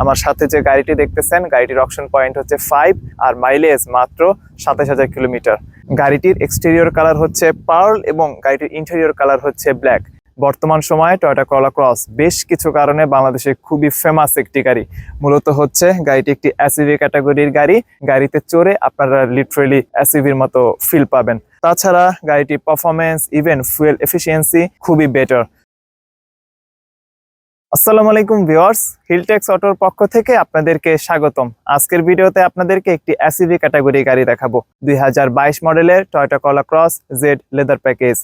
আমার সাথে যে গাড়িটি দেখতেছেন, গাড়িটির অপশন পয়েন্ট হচ্ছে ফাইভ আর মাইলেজ মাত্র সাতাশ হাজার কিলোমিটার। গাড়িটির এক্সটেরিয়র কালার হচ্ছে পার্ল এবং গাড়িটির ইন্টেরিয়র কালার হচ্ছে ব্ল্যাক বর্তমান সময়ে টয়টা করলা ক্রস বেশ কিছু কারণে বাংলাদেশে খুবই ফেমাস একটি গাড়ি। মূলত হচ্ছে গাড়িটি একটি এসইভি ক্যাটাগরির গাড়ি। গাড়িতে চড়ে আপনারা লিটারেলি এসইভির মতো ফিল পাবেন। তাছাড়া গাড়িটির পারফরমেন্স ইভেন ফুয়েল এফিসিয়েন্সি খুবই বেটার আসসালামু আলাইকুম ভিউয়ার্স হিলটেক্স অটোর পক্ষ থেকে আপনাদেরকে স্বাগতম। আজকের ভিডিওতে আপনাদেরকে একটি এসইভি ক্যাটাগরি গাড়ি দেখাবো। দুই হাজার বাইশ মডেলের টয়টা কলা ক্রস জেড লেদার প্যাকেজ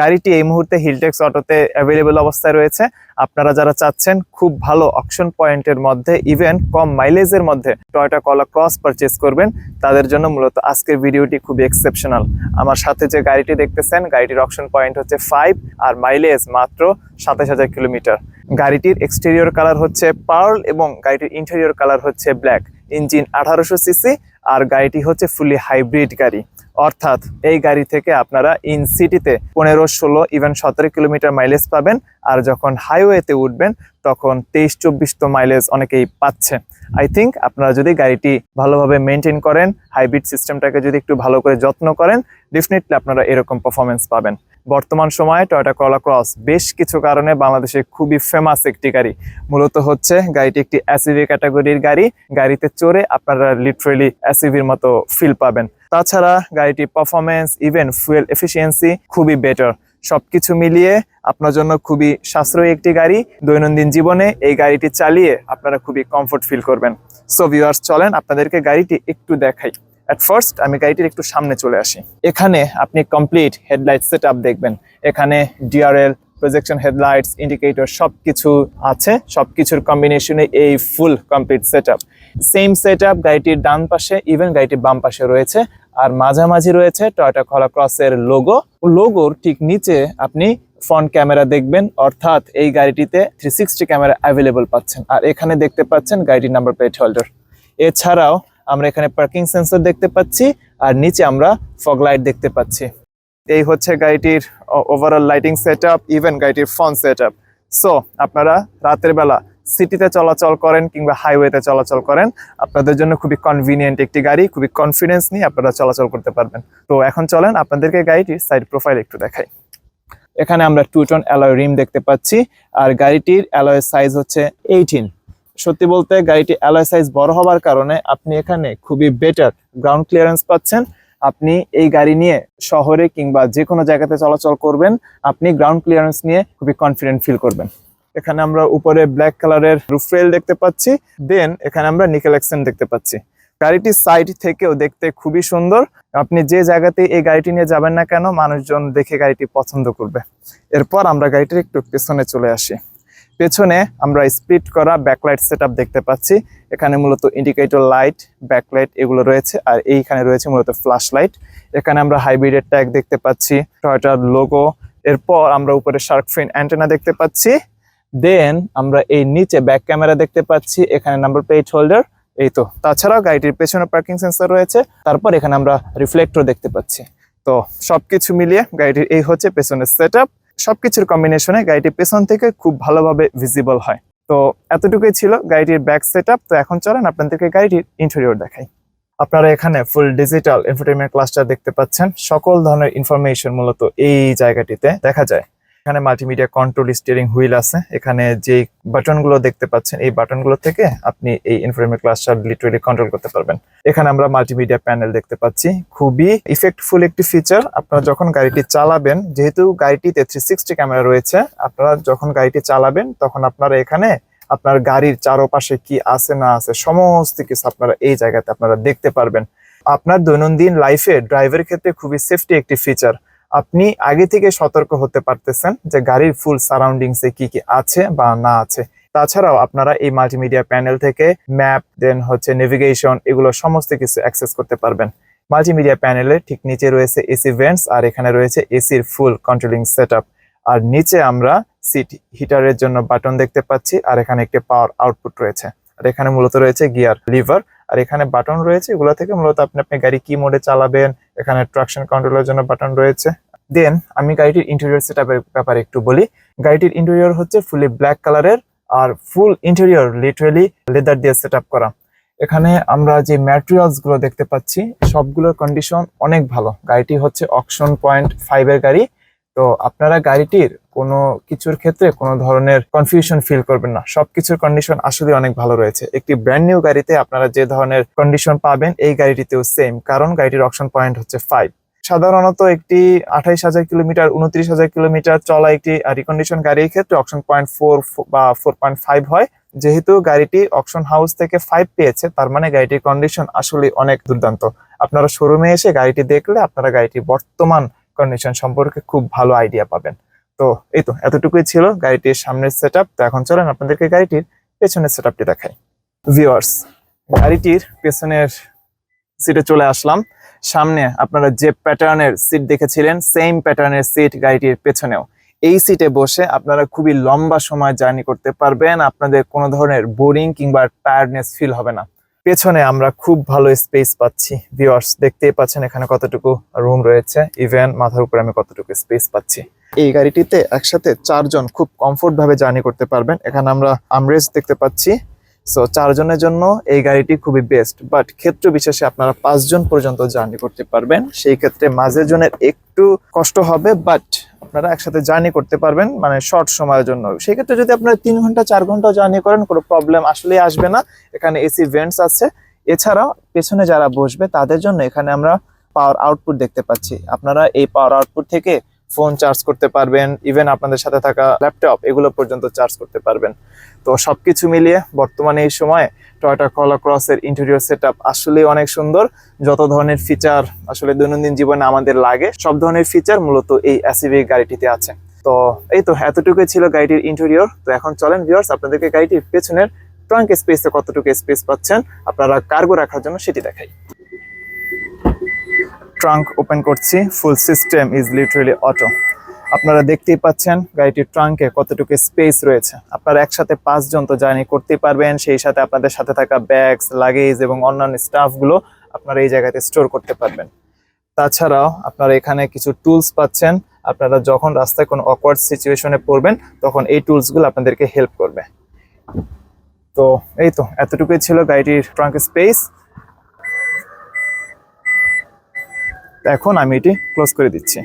গাড়িটি এই মুহূর্তে হিলটেক্স অটোতে অ্যাভেলেবেল অবস্থায় রয়েছে। আপনারা যারা চাচ্ছেন, খুব ভালো অপশন পয়েন্টের মধ্যে ইভেন কম মাইলেজের মধ্যে টয়োটা কলা ক্রস পারচেস করবেন, তাদের জন্য মূলত আজকের ভিডিওটি খুবই এক্সেপশনাল আমার সাথে যে গাড়িটি দেখতেছেন, গাড়িটির অপশন পয়েন্ট হচ্ছে ফাইভ আর মাইলেজ মাত্র সাতাশ হাজার কিলোমিটার। গাড়িটির এক্সটেরিয়র কালার হচ্ছে পার্ল এবং গাড়িটির ইন্টেরিয়র কালার হচ্ছে ব্ল্যাক ইঞ্জিন আঠারোশো সিসি আর গাড়িটি হচ্ছে ফুলি হাইব্রিড গাড়ি। অর্থাৎ এই গাড়ি থেকে আপনারা ইন সিটিতে পনেরো, ষোলো ইভেন সতেরো কিলোমিটার মাইলেজ পাবেন। আর যখন হাইওয়েতে উঠবেন, তখন তেইশ, চব্বিশ তো মাইলেজ অনেকেই পাচ্ছে। আই থিঙ্ক আপনারা যদি গাড়িটি ভালোভাবে মেনটেন করেন হাইব্রিড সিস্টেমটাকে যদি একটু ভালো করে যত্ন করেন ডেফিনেটলি আপনারা এরকম পারফরমেন্স পাবেন। বর্তমান সময়ে টয়টা করলা ক্রস বেশ কিছু কারণে বাংলাদেশে খুবই ফেমাস একটি গাড়ি। মূলত হচ্ছে গাড়িটি একটি এসইভি ক্যাটাগরির গাড়ি। গাড়িতে চড়ে আপনারা লিটারেলি এসইভির মতো ফিল পাবেন। তাছাড়া গাড়িটির পারফরমেন্স ইভেন ফুয়েল এফিসিয়েন্সি খুবই বেটার সবকিছু মিলিয়ে আপনার জন্য খুবই সাশ্রয়ী একটি গাড়ি। দৈনন্দিন জীবনে এই গাড়িটি চালিয়ে আপনারা খুবই কমফোর্ট ফিল করবেন। সো ভিউয়ার্স চলেন আপনাদেরকে গাড়িটি একটু দেখাই। অ্যাট ফার্স্ট আমি গাড়িটির একটু সামনে চলে আসি। এখানে আপনি কমপ্লিট হেডলাইট সেট দেখবেন। এখানে ডিআরএল প্রজেকশন হেডলাইটস ইন্ডিকেটর সব কিছু আছে। সব কিছুর কম্বিনেশনে এই full complete set same set up গাড়িটির ডান পাশে ইভেন গাড়িটির বাম পাশে রয়েছে, আর মাঝামাঝি রয়েছে টয়োটা খলা ক্রসের লোগো লোগোর ঠিক নিচে আপনি ফ্রন্ট ক্যামেরা দেখবেন, অর্থাৎ এই গাড়িটিতে থ্রি সিক্সটি ক্যামেরা অ্যাভেলেবল পাচ্ছেন। আর এখানে দেখতে পাচ্ছেন গাড়িটির নাম্বার প্লেট হোল্ডার এছাড়াও আমরা এখানে পার্কিং সেন্সর দেখতে পাচ্ছি, আর নিচে আমরা ফগ লাইট দেখতে পাচ্ছি। এই হচ্ছে গাড়িটির overall lighting set up even গাড়িটির ফোন সেট আপ সো আপনারা রাতের বেলা সিটিতে চলাচল করেন কিংবা হাইওয়েতে চলাচল করেন, আপনাদের জন্য খুবই কনভিনিয়েন্ট একটি গাড়ি, খুবই কনফিডেন্স নিয়ে আপনারা চলাচল করতে পারবেন। তো এখন চলেন আপনাদেরকে গাড়িটির সাইড প্রোফাইল একটু দেখাই। এখানে আমরা টু টন অ্যালয় রিম দেখতে পাচ্ছি, আর গাড়িটির অ্যালয়ের সাইজ হচ্ছে এইটিন সত্যি বলতে গাড়িটি অ্যালয় সাইজ বড় হওয়ার কারণে আপনি এখানে খুবই বেটার গ্রাউন্ড ক্লিয়ারেন্স পাচ্ছেন। আপনি এই গাড়ি নিয়ে শহরে কিংবা যে কোনো জায়গাতে চলাচল করবেন, আপনি গ্রাউন্ড ক্লিয়ারেন্স নিয়ে খুবই কনফিডেন্ট ফিল করবেন। এখানে আমরা উপরে ব্ল্যাক কালারের রুফ রেল দেখতে পাচ্ছি দেন এখানে আমরা নিকেল অ্যাক্সেন্ট দেখতে পাচ্ছি। গাড়িটির সাইড থেকেও দেখতে খুবই সুন্দর। আপনি যে জায়গাতে এই গাড়িটি নিয়ে যাবেন না কেন, মানুষজন দেখে গাড়িটি পছন্দ করবে। এরপর আমরা গাড়িটির একটু পেছনে চলে আসি। পেছনে আমরা স্প্লিট করা ব্যাকলাইট সেট দেখতে পাচ্ছি। এখানে মূলত ইন্ডিকেটর লাইট ব্যাকলাইট এগুলো রয়েছে, আর এইখানে রয়েছে মূলত ফ্ল্যাশ লাইট এখানে আমরা হাইব্রিডের ট্যাগ দেখতে পাচ্ছি টয়টার লোগো এরপর আমরা উপরে শার্ক ফিন অ্যান্টেনা দেখতে পাচ্ছি। দেন আমরা এই নিচে ব্যাক ক্যামেরা দেখতে পাচ্ছি, এখানে নাম্বার প্লেট হোল্ডার এই তো। তাছাড়াও গাড়িটির পেছনে পার্কিং সেন্সর রয়েছে, তারপর এখানে আমরা রিফ্লেক্টর দেখতে পাচ্ছি। তো সবকিছু মিলিয়ে গাড়িটির এই হচ্ছে পেছনের সেট আপ সবকিছুর কম্বিনেশনে গাড়িটির পেছন থেকে খুব ভালোভাবে ভিজিবল হয়। তো এতটুকুই ছিল গাড়িটির ব্যাক সেট তো এখন চলেন আপনাদেরকে গাড়িটির ইন্টেরিয়র দেখাই। আপনারা এখানে ফুল ডিজিটাল ইনফোটেনমেন্ট ক্লাসটা দেখতে পাচ্ছেন। সকল ধরনের ইনফরমেশন মূলত এই জায়গাটিতে দেখা যায়। এখানে মাল্টিমিডিয়া কন্ট্রোল স্টিয়ারিং হুইল আছে। এখানে যে বাটনগুলো দেখতে পাচ্ছেন, এই বাটনগুলো থেকে আপনি এই ইনফরমেন্ট ক্লাসটা লিটারেলি কন্ট্রোল করতে পারবেন। এখানে আমরা মাল্টিমিডিয়া প্যানেল দেখতে পাচ্ছি। খুবই ইফেক্টফুল একটি ফিচার আপনারা যখন গাড়িটি চালাবেন, যেহেতু গাড়িটিতে থ্রি সিক্সটি ক্যামেরা রয়েছে, আপনারা যখন গাড়িটি চালাবেন, তখন আপনারা এখানে আপনার গাড়ির চারপাশে কি আছে না আছে, সমস্ত কিছু আপনারা এই জায়গাতে আপনারা দেখতে পারবেন। আপনার দৈনন্দিন লাইফে ড্রাইভের ক্ষেত্রে খুবই সেফটি একটি ফিচার আপনি আগে থেকে সতর্ক হতে পারতেছেন যে গাড়ির ফুল সারাউন্ডিংসে কি কি আছে বা না আছে। তাছাড়াও আপনারা এই মাল্টিমিডিয়া প্যানেল থেকে ম্যাপ দেন হচ্ছে নেভিগেশন এগুলো সমস্ত কিছু অ্যাক্সেস করতে পারবেন। মাল্টিমিডিয়া প্যানেলে ঠিক নিচে রয়েছে এসি ভেন্টস আর এখানে রয়েছে এসির ফুল কন্ট্রোলিং সেট আর নিচে আমরা সিট হিটারের জন্য বাটন দেখতে পাচ্ছি আর এখানে একটি পাওয়ার আউটপুট রয়েছে। আর এখানে মূলত রয়েছে গিয়ার লিভার আর এখানে বাটন রয়েছে, এগুলো থেকে মূলত আপনি আপনি গাড়ি কি মোডে চালাবেন এখানে ট্রাকশন কন্ট্রোলের জন্য বাটন রয়েছে। দেন আমি গাড়িটির ইন্টেরিয়র সেট ব্যাপারে একটু বলি। গাড়িটির ইন্টেরিয়র হচ্ছে ফুলি ব্ল্যাক কালারের আর ফুল ইন্টেরিয়র লিটারেলি লেদার দিয়ে সেট করা। এখানে আমরা যে ম্যাটেরিয়ালসগুলো দেখতে পাচ্ছি, সবগুলোর কন্ডিশন অনেক ভালো। গাড়িটি হচ্ছে অকশন পয়েন্ট ফাইভের গাড়ি। তো আপনারা গাড়িটির কোনো কিছুর ক্ষেত্রে কোনো ধরনের কনফিউশন ফিল করবেন না। সবকিছুর কন্ডিশন আসলে অনেক ভালো রয়েছে। একটি ব্র্যান্ড নিউ গাড়িতে আপনারা যে ধরনের কন্ডিশন পাবেন, এই গাড়িটিতেও সেম কারণ গাড়িটির অপশন পয়েন্ট হচ্ছে ফাইভ সাধারণত একটি আঠাইশ হাজার কিলোমিটার, উনত্রিশ হাজার কিলোমিটার চলা একটি রিকন্ডিশন গাড়ির ক্ষেত্রে অকশন পয়েন্ট ফোর বা ফোর পয়েন্ট ফাইভ হয়। যেহেতু গাড়িটি অকশন হাউস থেকে ফাইভ পেয়েছে, তার মানে গাড়িটির কন্ডিশন আসলে অনেক দুর্দান্ত। আপনারা শোরুমে এসে গাড়িটি দেখলে আপনারা গাড়িটির বর্তমান কন্ডিশন সম্পর্কে খুব ভালো আইডিয়া পাবেন। তো এই তো, এতটুকুই ছিল গাড়িটির সামনের সেট তো এখন চলেন আপনাদেরকে গাড়িটির পেছনের সেট আপটি দেখাই। ভিওয়ার্স গাড়িটির পেছনের সিটে চলে আসলাম। সামনে আপনারা যে প্যাটার্নের সিট দেখেছিলেন সেম প্যাটার্নের সিট গাড়িটির পেছনেও। এই সিটে বসে আপনারা খুবই লম্বা সময় জার্নি করতে পারবেন। আপনাদের কোনো ধরনের বোরিং কিংবা টায়ার্ডনেস ফিল হবে না। পেছনে আমরা খুব ভালো স্পেস পাচ্ছি। ভিওয়ার্স দেখতেই পাচ্ছেন এখানে কতটুকু রুম রয়েছে। ইভেন মাথার উপরে আমি কতটুকু স্পেস পাচ্ছি। এই গাড়িটিতে একসাথে চারজন খুব কমফোর্ট ভাবে জার্নি করতে পারবেন। এখানে আমরা আমরেজ দেখতে পাচ্ছি। সো চারজনের জন্য এই গাড়িটি খুবই বেস্ট বাট ক্ষেত্র বিশেষে আপনারা পাঁচজন পর্যন্ত জার্নি করতে পারবেন। সেই ক্ষেত্রে মাঝের জনের একটু কষ্ট হবে বাট আপনারা একসাথে জার্নি করতে পারবেন মানে শর্ট সময়ের জন্য। সেই ক্ষেত্রে যদি আপনারা তিন ঘণ্টা, চার ঘণ্টা জার্নি করেন, কোনো প্রবলেম আসলেই আসবে না। এখানে এসি ভেন্টস আছে। এছাড়াও পেছনে যারা বসবে, তাদের জন্য এখানে আমরা পাওয়ার আউটপুট দেখতে পাচ্ছি। আপনারা এই পাওয়ার আউটপুট থেকে ফোন চার্জ করতে পারবেন ইভেন আপনাদের সাথে থাকা ল্যাপটপ এগুলো পর্যন্ত চার্জ করতে পারবেন। তো সবকিছু মিলিয়ে বর্তমানে এই সময় টয়টা কলা ক্রসের ইন্টেরিয়র সেট আপ আসলে অনেক সুন্দর। যত ধরনের ফিচার আসলে দৈনন্দিন জীবনে আমাদের লাগে, সব ধরনের ফিচার মূলত এই এসিভি গাড়িটিতে আছে। তো এই তো এতটুকুই ছিল গাড়িটির ইন্টেরিয়র তো এখন চলেন ভিউয়ার্স আপনাদেরকে গাড়িটির পেছনের ট্রাঙ্ক স্পেসে কতটুকু স্পেস পাচ্ছেন, আপনারা কার্গো রাখার জন্য সেটি দেখাই। ট্রাঙ্ক ওপেন করছি, full system is literally auto. আপনারা দেখতেই পাচ্ছেন গাড়িটির ট্রাঙ্কে কতটুকু স্পেস রয়েছে। আপনারা একসাথে পাঁচজন তো জার্নি করতে পারবেন, সেই সাথে আপনাদের সাথে থাকা ব্যাগস, লাগেজ এবং অন্যান্য স্টাফগুলো আপনারা এই জায়গাতে স্টোর করতে পারবেন। তাছাড়াও আপনারা এখানে কিছু টুলস পাচ্ছেন, আপনারা যখন রাস্তায় কোনো অকওয়ার্ড সিচুয়েশনে পড়বেন, তখন এই টুলসগুলো আপনাদেরকে হেল্প করবে। তো এই তো, এতটুকুই ছিল গাড়িটির ট্রাঙ্ক স্পেস এখন আমি এটি ক্লোজ করে দিচ্ছি।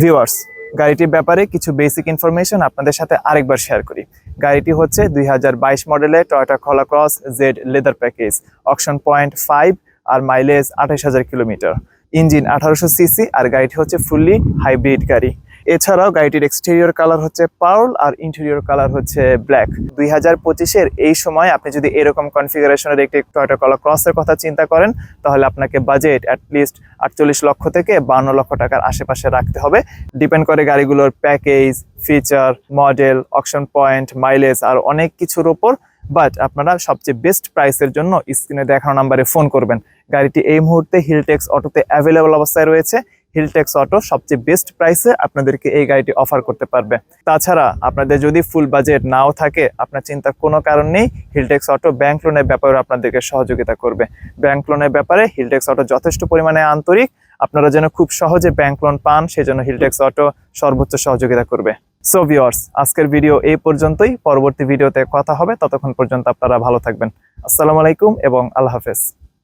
ভিউয়ার্স গাড়িটির ব্যাপারে কিছু বেসিক ইনফরমেশন আপনাদের সাথে আরেকবার শেয়ার করি। গাড়িটি হচ্ছে দুই হাজার মডেলের মডেলে Toyota Cross Z leather package auction point five আর মাইলেজ আঠাশ হাজার কিলোমিটার ইঞ্জিন আঠারোশো সিসি আর গাড়িটি হচ্ছে ফুললি হাইব্রিড গাড়ি। এছাড়াও গাড়িটির এক্সটেরিয়র কালার হচ্ছে পার্ল আর ইন্টেরিয়র কালার হচ্ছে ব্ল্যাক দুই হাজার পঁচিশের এই সময় আপনি যদি এরকম কনফিগারেশনের একটি টয়োটা কলা ক্রসের কথা চিন্তা করেন, তাহলে আপনাকে বাজেট অ্যাটলিস্ট আটচল্লিশ লক্ষ থেকে বান্ন লক্ষ টাকার আশেপাশে রাখতে হবে। ডিপেন্ড করে গাড়িগুলোর package feature model auction point mileage আর অনেক কিছুর ওপর বাট আপনারা সবচেয়ে বেস্ট প্রাইসের জন্য স্ক্রিনে দেখানো নাম্বারে ফোন করবেন। গাড়িটি এই মুহূর্তে হিলটেক্স অটোতে অ্যাভেলেবল অবস্থায় রয়েছে। হিলটেক্স অটো সবচেয়ে বেস্ট প্রাইসে আপনাদেরকে এই গাড়িটি অফার করতে পারবে। তাছাড়া আপনাদের যদি ফুল বাজেট নাও থাকে, আপনার চিন্তার কোনো কারণ নেই হিলটেক্স অটো ব্যাংক লোনের ব্যাপারে আপনাদেরকে সহযোগিতা করবে। ব্যাংক লোনের ব্যাপারে হিলটেক্স অটো যথেষ্ট পরিমাণে আন্তরিক, আপনারা যেন খুব সহজে ব্যাংক লোন পান, সেজন্য হিলটেক্স অটো সর্বোচ্চ সহযোগিতা করবে। সো ভিওর্স আজকের ভিডিও এই পর্যন্তই, পরবর্তী ভিডিওতে কথা হবে, ততক্ষণ পর্যন্ত আপনারা ভালো থাকবেন। আসসালামু আলাইকুম এবং আল্লাহ হাফেজ।